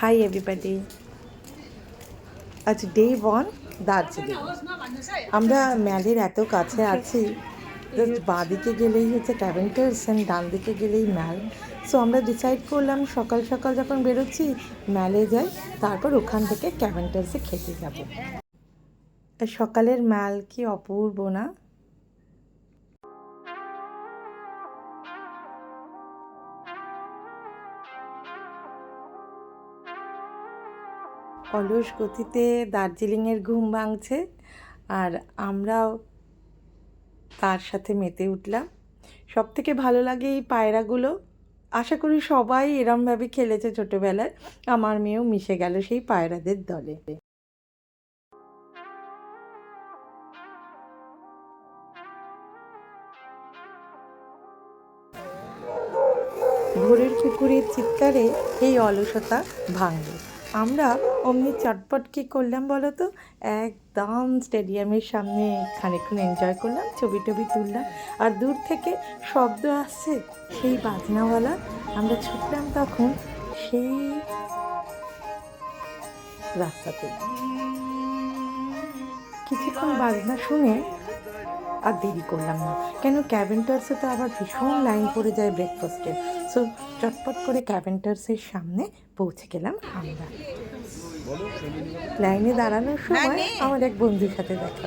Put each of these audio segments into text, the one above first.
High everybody আজ day one Darjeeling. আমরা ম্যালের এত কাছে আছি জাস্ট বাঁদিকে গেলেই হচ্ছে ক্যাভেন্টার্স অ্যান্ড ডান দিকে গেলেই ম্যাল। সো আমরা ডিসাইড করলাম, সকাল সকাল যখন বেরোচ্ছি, ম্যালে যাই, তারপর ওখান থেকে ক্যাভেন্টার্সে খেতে যাব। সকালের ম্যাল কি অপূর্ব না? অলস গতিতে দার্জিলিংয়ের ঘুম ভাঙছে আর আমরাও তার সাথে মেতে উঠলাম। সব থেকে ভালো লাগে এই পায়রাগুলো। আশা করি সবাই এরমভাবে খেলেছে ছোটোবেলায়। আমার মেয়েও মিশে গেল সেই পায়রাদের দলে। ভোরের কুকুরের চিৎকারে এই অলসতা ভাঙল আমরা অমনি চটপট কী করলাম বলো তো? একদম স্টেডিয়ামের সামনে খানিকক্ষণ এনজয় করলাম, ছবি টবি তুললাম। আর দূর থেকে শব্দ আসছে, সেই বাজনাওয়ালা আমরা ছুটলাম তখন সেই রাস্তাতে। কিছুক্ষণ বাজনা শুনে আর দেরি করলাম না। কেন ক্যাভেন্টার্সে তো আবার ভীষণ লাইন পড়ে যায় ব্রেকফাস্টের সো চটপট করে ক্যাভেন্টার্সের সামনে পৌঁছে গেলাম আমরা। লাইনে দাঁড়ানোর সময় আমার এক বন্ধুর সাথে দেখা।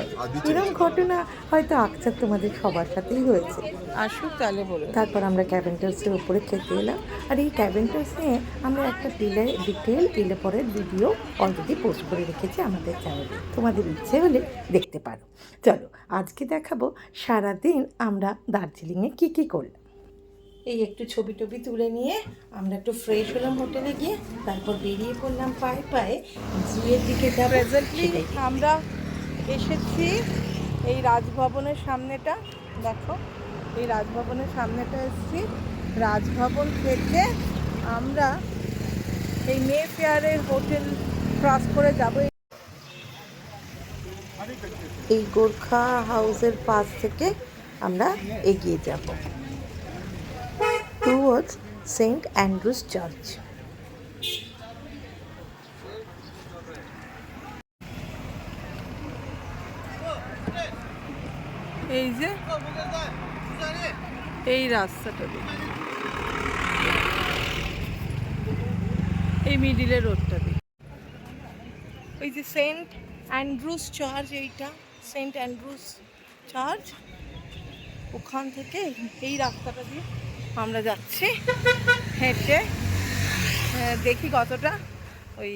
এরকম ঘটনা হয়তো আকচার তোমাদের সবার সাথেই হয়েছে। আসুক তাহলে বলো। তারপর আমরা ক্যাভেন্টার্সের উপরে খেতে এলাম। আর এই ক্যাভেন্টার্স নিয়ে আমরা একটা ডিলে ডিটেল ডিলে পরের ভিডিও অলরেডি পোস্ট করে রেখেছি আমাদের চ্যানেলে তোমাদের ইচ্ছে হলে দেখতে পারো। চলো আজকে দেখাবো সারাদিন আমরা দার্জিলিংয়ে কী কী করলাম। এই একটু ছবি টবি তুলে নিয়ে আমরা একটু ফ্রেশ হলাম হোটেলে গিয়ে তারপর বেরিয়ে পড়লাম পায়ে পায়ে জুয়ের দিকে প্রেজেন্টলি। আমরা এসেছি এই রাজভবনের সামনেটা দেখো এই রাজভবনের সামনেটা এসেছি। রাজভবন থেকে আমরা এই মে ফেয়ারের হোটেল ক্রস করে যাব। এই গোর্খা হাউসের পাশ থেকে আমরা এগিয়ে যাব। টুয়ার্ডস সেন্ট অ্যান্ড্রুস চার্চ এই যে, এই রাস্তাটা এই মিডিলে রোডটা দিয়ে। ওই যে সেন্ট অ্যান্ড্রুস চার্চ এইটা সেন্ট অ্যান্ড্রুস চার্চ ওখান থেকে এই রাস্তাটা দিয়ে। আমরা যাচ্ছি হেঁটে। দেখি কতটা ওই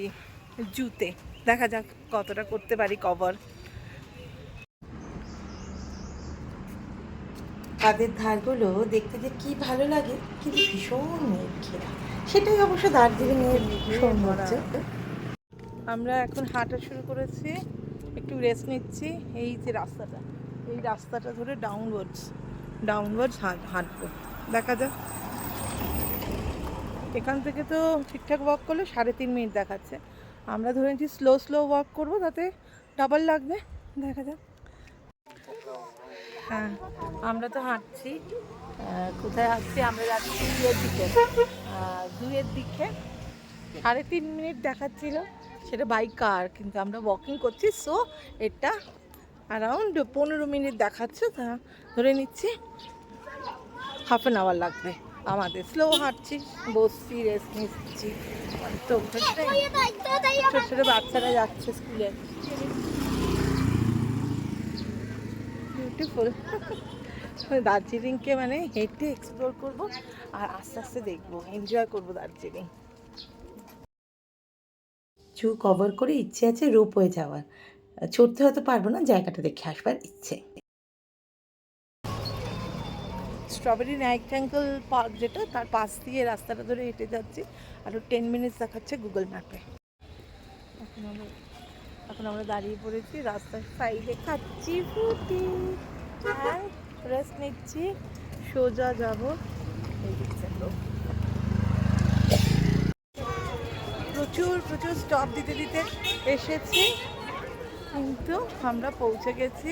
জুতে। দেখা যাক কতটা করতে পারি কভার কাদের ধারগুলো দেখতে যে কি ভালো লাগে কিন্তু ভীষণ মেঘ ঘেরা। সেটাই অবশ্য দার্জিলিংয়ের সৌন্দর্য। আমরা এখন হাঁটা শুরু করেছি একটু রেস্ট নিচ্ছি। এই যে রাস্তাটা এই রাস্তাটা ধরে ডাউনওয়ার্ডস ডাউনওয়ার্ডস হাঁটবো। দেখা যাক। এখান থেকে তো ঠিকঠাক ওয়াক করলে সাড়ে তিন মিনিট দেখাচ্ছে। আমরা ধরে নিচ্ছি স্লো স্লো ওয়াক করব, তাতে ডাবল লাগবে। দেখা যাক। হ্যাঁ আমরা তো হাঁটছি। কোথায় হাঁটছি? আমরা যাচ্ছি জুয়ের দিকে। জুয়ের দিকে। সাড়ে তিন মিনিট দেখাচ্ছিল। সেটা বাই কার কিন্তু আমরা ওয়াকিং করছি সো এটা অ্যারাউন্ড পনেরো মিনিট দেখাচ্ছে। তা ধরে নিচ্ছি। হাফ অ্যান আওয়ার লাগবে। আমাদের স্লো হাঁটছি, বসছি রেস্ট নিচ্ছি। তো ছোটো ছোটো বাচ্চারা যাচ্ছে স্কুলে। বিউটিফুল দার্জিলিংকে মানে হেঁটে এক্সপ্লোর করব আর আস্তে আস্তে দেখব এনজয় করব দার্জিলিং। চু কভার করে ইচ্ছে আছে রোপওয়ে যাওয়ার। চড়তে হয়তো পারব না, জায়গাটা দেখে আসবার ইচ্ছে। স্ট্রবেরি নাইট অ্যাঙ্গেল পার্ক যেটা, তার পাশ দিয়ে রাস্তাটা ধরে হেঁটে যাচ্ছি। আরও টেন মিনিটস দেখাচ্ছে গুগল ম্যাপে এখন আমরা এখন আমরা দাঁড়িয়ে পড়েছি রাস্তার সাইডে খাচ্ছি ফুটি রেস্ট নিচ্ছি। সোজা যাব প্রচুর প্রচুর স্টপ দিতে দিতে এসেছি। কিন্তু আমরা পৌঁছে গেছি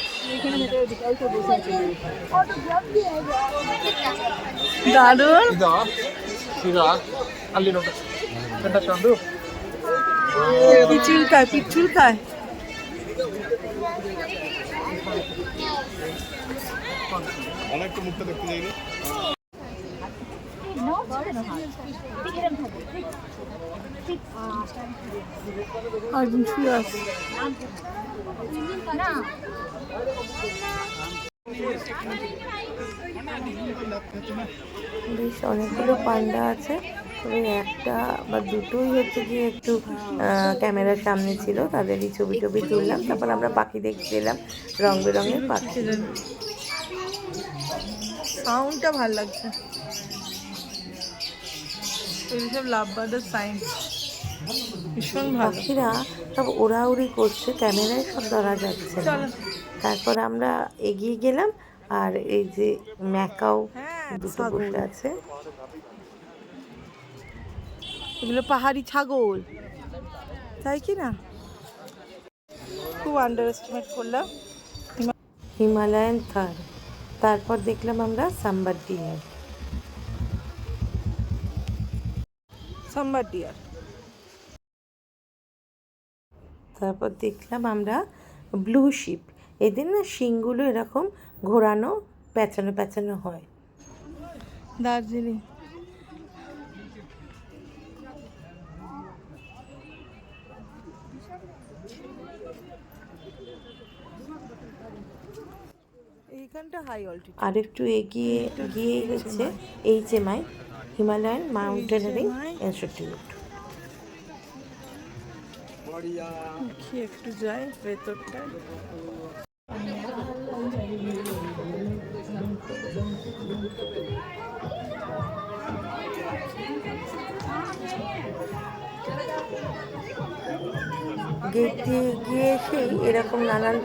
দারুণ ಇದಾ ಇದಾ ಅಲ್ಲಿ ನೋಡು ಕಂಡು পিচুল খায় পিচুল খায় অনেকটা মুখটা দেখতে যাইনি একজন বেশ অনেকগুলো পান্ডা আছে। তবে একটা বা দুটোই হচ্ছে গিয়ে একটু আহ, ক্যামেরার সামনে ছিল তাদেরই ছবি টবি তুললাম। তারপর আমরা পাখি দেখতে এলাম রং বেরঙের পাখি। সাউন্ডটা ভালো লাগছে। এইসব লাভ বার্ডের সাইন ভীষণ পাখিরা সব ওড়াউড়ি করছে ক্যামেরায় সব ধরা যাচ্ছে চলো। তারপর আমরা এগিয়ে গেলাম আর এই যে ম্যাকাও হ্যাঁ, দুটো ছাগল। বসে আছে। এগুলো পাহাড়ি ছাগল। তাই কি না? খুব আন্ডার এস্টিমেট করলাম। Himalayan tahr. তারপর দেখলাম আমরা সাম্বার ডিয়ার সাম্বার ডিয়ার। তারপর দেখলাম আমরা ব্লু শিপ। এদের না শিংগুলো এরকম ঘোরানো প্যাঁচানো প্যাঁচানো হয়। দার্জিলিং। এইখানটা হাই অল্টিটিউড আর একটু এগিয়ে গিয়ে হচ্ছে H M I Himalayan Mountaineering Institute একটু যাই ভেতরটায় গেট দিয়ে গিয়ে সেই এরকম নানান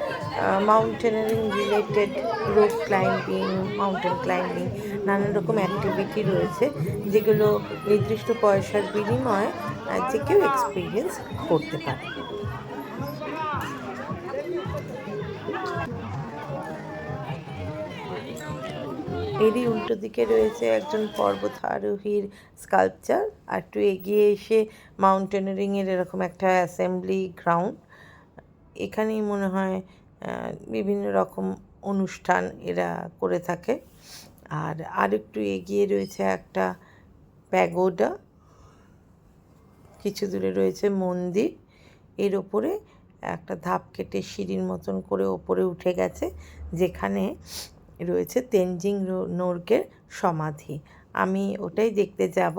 mountaineering related road climbing mountain climbing নানান রকম অ্যাক্টিভিটি রয়েছে, যেগুলো নির্দিষ্ট পয়সার বিনিময়ে যে কেউ এক্সপিরিয়েন্স করতে পারে। এরই উল্টো দিকে রয়েছে একজন পর্বতারোহীর স্কাল্পচার। আর একটু এগিয়ে এসে মাউন্টেনারিংয়ের এরকম একটা অ্যাসেম্বলি গ্রাউন্ড। এখানেই মনে হয় বিভিন্ন রকম অনুষ্ঠান এরা করে থাকে। আর আরেকটু এগিয়ে রয়েছে একটা প্যাগোডা। কিছু দূরে রয়েছে মন্দির। এর ওপরে একটা ধাপ কেটে সিঁড়ির মতন করে ওপরে উঠে গেছে, যেখানে রয়েছে তেনজিং নোরকের সমাধি। আমি ওটাই দেখতে যাব।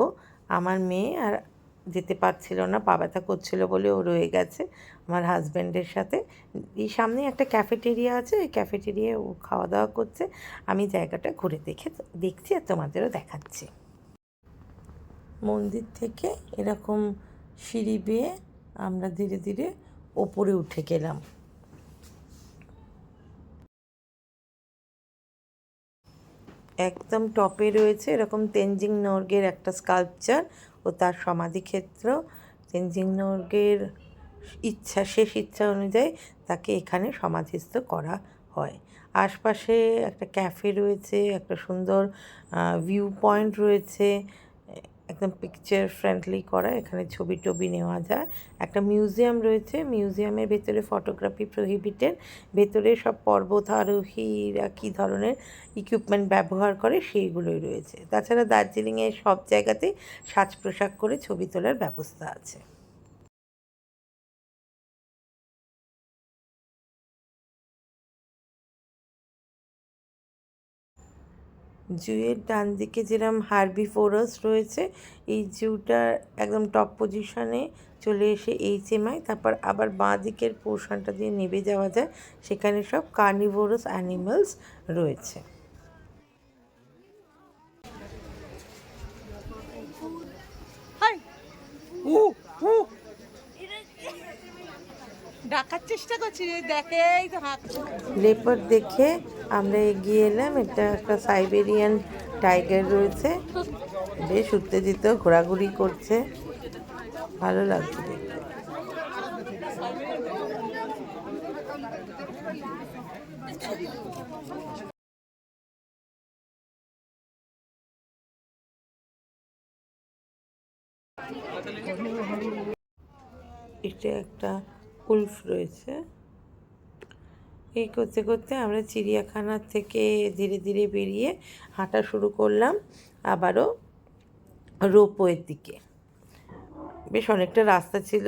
আমার মেয়ে আর যেতে পারছিল না, পা ব্যথা করছিল বলে ও রয়ে গেছে আমার হাজব্যান্ডের সাথে। এই সামনে একটা ক্যাফেটেরিয়া আছে, ওই ক্যাফেটেরিয়ায় ও খাওয়া দাওয়া করছে। আমি জায়গাটা ঘুরে দেখে, দেখছি আর তোমাদেরও দেখাচ্ছি। মন্দির থেকে এরকম সিঁড়ি বেয়ে আমরা ধীরে ধীরে ওপরে উঠে গেলাম। একদম টপে রয়েছে, এরকম তেনজিং নর্গের একটা স্কাল্পচার ও তার সমাধিক্ষেত্র। তেনজিং নর্গের ইচ্ছা, শেষ ইচ্ছা অনুযায়ী তাকে এখানে সমাধিস্থ করা হয়। আশপাশে একটা ক্যাফে রয়েছে, একটা সুন্দর ভিউ পয়েন্ট রয়েছে একদম পিকচার ফ্রেন্ডলি করা, এখানে ছবি টবি নেওয়া যায়। একটা মিউজিয়াম রয়েছে মিউজিয়ামের ভেতরে ফটোগ্রাফি প্রহিবিটেড ভেতরে সব পর্বতারোহীরা কী ধরনের ইকুইপমেন্ট ব্যবহার করে সেইগুলোই রয়েছে। তাছাড়া দার্জিলিংয়ে সব জায়গাতেই সাজ পোশাক করে ছবি তোলার ব্যবস্থা আছে। জুয়ের ডান দিকে যেরকম হার্বি ফোরাস রয়েছে এই জুটার একদম টপ পজিশনে চলে এসে এইচএমআই তারপর আবার বাঁ দিকের পোর্শনটা দিয়ে নেমে যাওয়া যায় সেখানে সব কার্নিভোরাস অ্যানিমালস রয়েছে। হাই! ডাকার চেষ্টা করছি দেখে তো লেপার দেখে আমরা এগিয়ে এলাম। এটা একটা সাইবেরিয়ান টাইগার রয়েছে। বেশ উত্তেজিত, ঘোরাঘুরি করছে। ভালো লাগছে দেখতে। এটা একটা উলফ রয়েছে। এই করতে করতে আমরা চিড়িয়াখানার থেকে ধীরে ধীরে বেরিয়ে হাঁটা শুরু করলাম। আবারও রোপওয়ের দিকে। বেশ অনেকটা রাস্তা ছিল।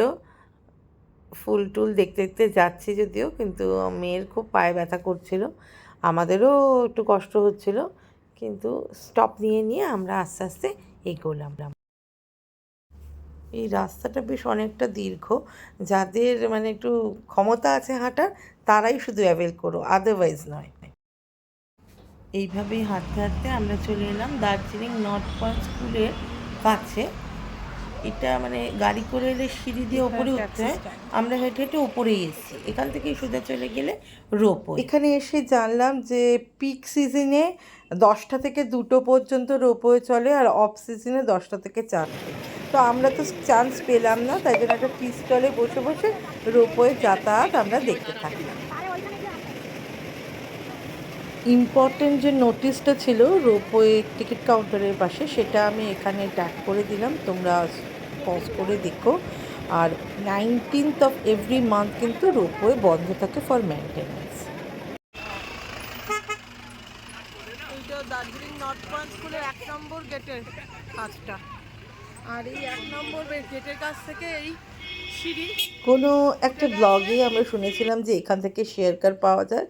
ফুল টুল দেখতে দেখতে যাচ্ছি যদিও, কিন্তু মেয়ের খুব পায়ে ব্যথা করছিল। আমাদেরও একটু কষ্ট হচ্ছিল, কিন্তু স্টপ নিয়ে নিয়ে আমরা আস্তে আস্তে এগোলাম। এই রাস্তাটা বেশ অনেকটা দীর্ঘ। যাদের মানে একটু ক্ষমতা আছে হাঁটার তারাই শুধু অ্যাভেল করো আদারওয়াইজ নয়। এইভাবেই হাঁটতে হাঁটতে আমরা চলে এলাম দার্জিলিং নর্থ পয়েন্ট স্কুলের কাছে। এটা মানে গাড়ি করে এলে সিঁড়ি দিয়ে ওপরে উঠতে হয়। আমরা হেঁটে হেঁটে ওপরেই এসেছি। এখান থেকেই সোজা চলে গেলে রোপো এখানে এসে জানলাম যে পিক সিজনে দশটা থেকে দুটো পর্যন্ত রোপওয়ে চলে আর অফ সিজনে দশটা থেকে চারটে। তো আমরা তো চান্স পেলাম না, তাই জন্য একটা টি স্টলে বসে বসে রোপওয়ে যাতায়াত আমরা দেখতে থাকলাম ইম্পর্টেন্ট যে নোটিশটা ছিল রোপওয়ে টিকিট কাউন্টারের পাশে, সেটা আমি এখানে ট্যাগ করে দিলাম, তোমরা পজ করে দেখো। আর নাইনটিন্থ অফ এভরি মান্থ কিন্তু রোপওয়ে বন্ধ থাকে for maintenance Darjeeling north point স্কুলের এক নম্বর গেটের কাজটা। আর এই এক নম্বর গেটের কাছ থেকে এই সিঁড়ি কোনো একটা ব্লগে আমরা শুনেছিলাম যে এখান থেকে শেয়ার কার পাওয়া যায়।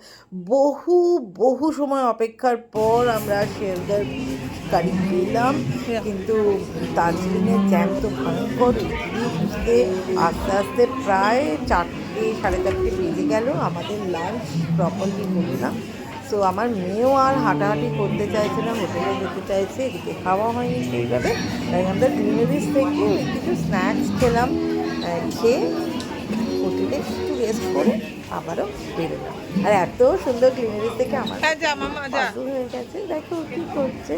বহু বহু সময় অপেক্ষার পর আমরা শেয়ার কার গাড়ি পেলাম। কিন্তু দার্জিলিংয়ের জ্যাম তো ভয়ঙ্কর। বুঝতে আস্তে আস্তে প্রায় চারটে সাড়ে চারটে বেজে গেল। আমাদের লাঞ্চ প্রপারলি হলো না। সো আমার মেয়েও আর হাঁটাহাঁটি করতে চাইছে না হোটেলে যেতে চাইছে এদিকে খাওয়া হয়নি সেইভাবে। তাই আমরা গ্রিনারিজ থেকে কিছু স্ন্যাক্স খেলাম খেয়ে হোটেলে একটু রেস্ট করে আবারও বেরোলাম। আর এত সুন্দর গ্রিনারিজ থেকে আমার হ্যাঁ হয়ে গেছে। দেখো কি করছে।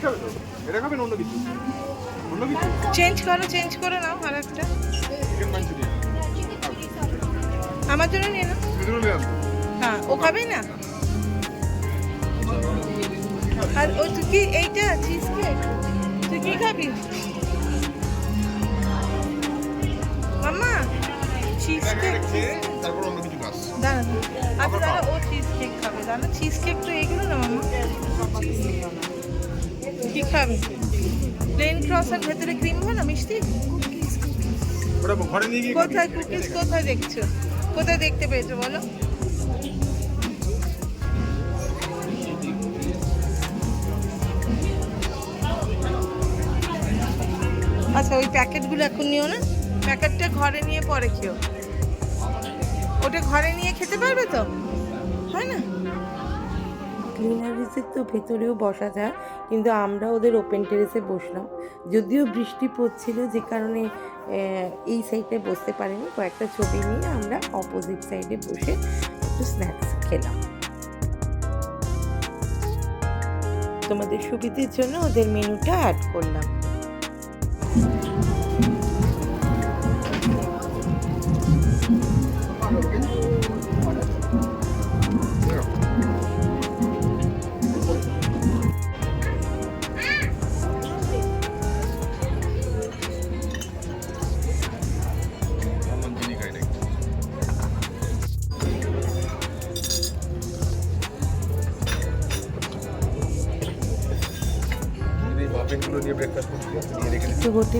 কি খাবে এটা খাবেন অন্য কিছু? অন্য কিছু? চেঞ্জ করো চেঞ্জ করে নাও আর একটা আমার জন্য নিয়ে নাও। হ্যাঁ ও খাবে না? আর ও তুই কি এইটা চিজ কেক তুই কি খাবি? মামা চিজ কেক তারপর অন্য কিছু খাস। দাঁড়া আচ্ছা দাঁড়া ও চিজ কেক খাবে। দাঁড়া চিজ কেক তো এগুলো না মামা কি খাবি? প্লেন ক্রসার ভেতরে ক্রিম হবে না মিষ্টি? কোথায় কুকিজ কোথায় দেখছ? কোথায় দেখতে পেয়েছ বলো? আচ্ছা ওই প্যাকেটগুলো এখন নিও না। প্যাকেটটা ঘরে নিয়ে পরে খেও। ওটা ঘরে নিয়ে খেতে পারবে গ্রিনারিজের তো ভেতরেও বসা যায়, কিন্তু আমরা ওদের ওপেন টেরেসে বসলাম। যদিও বৃষ্টি পড়ছিল যে কারণে এই সাইডে বসতে পারিনি, কয়েকটা ছবি নিয়ে আমরা অপোজিট সাইডে বসে একটু স্ন্যাক্স খেলাম। তোমাদের সুবিধের জন্য ওদের মেনুটা অ্যাড করলাম।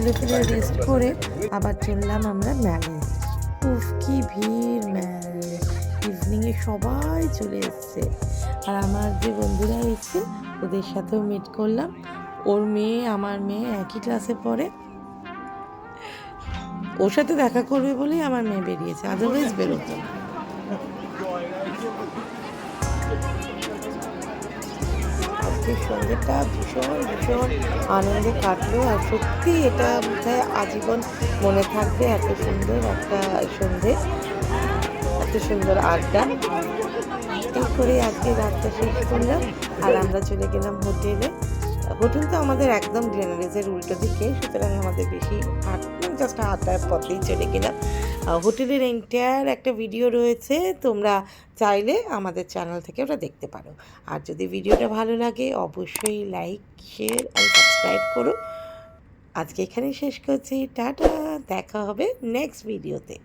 তো রেস্ট করে আবার চললাম আমরা ম্যালে। উফ, কি ভিড় ম্যালে। ইভিনিংয়ে সবাই চলে এসছে। আর আমার যে বন্ধুরা এসছে ওদের সাথেও মিট করলাম। ওর মেয়ে, আমার মেয়ে একই ক্লাসে পড়ে। ওর সাথে দেখা করবে বলেই আমার মেয়ে বেরিয়েছে আদারওয়াইজ বেরোতো না। আজকের সন্ধ্যেটা ভীষণ ভীষণ আনন্দে কাটলো আর সত্যি এটা বোধহয় আজীবন মনে থাকবে এত সুন্দর একটা সন্ধে, এত সুন্দর আড্ডা। এই করে আজকে রাতটা শেষ করলাম আর আমরা চলে গেলাম হোটেলে। হোটেল তো আমাদের একদম গ্লেনারিজের উল্টো দিকে, সুতরাং আমাদের বেশি হাট জাস্ট হাঁটার পথেই চলে গেলাম। হোটেলের এন্টায়ার একটা ভিডিও রয়েছে, তোমরা চাইলে আমাদের চ্যানেল থেকে ওটা দেখতে পারো। আর যদি ভিডিওটা ভালো লাগে, অবশ্যই লাইক শেয়ার আর সাবস্ক্রাইব করো। আজকে এখানেই শেষ করছি, টাটা, দেখা হবে নেক্সট ভিডিওতে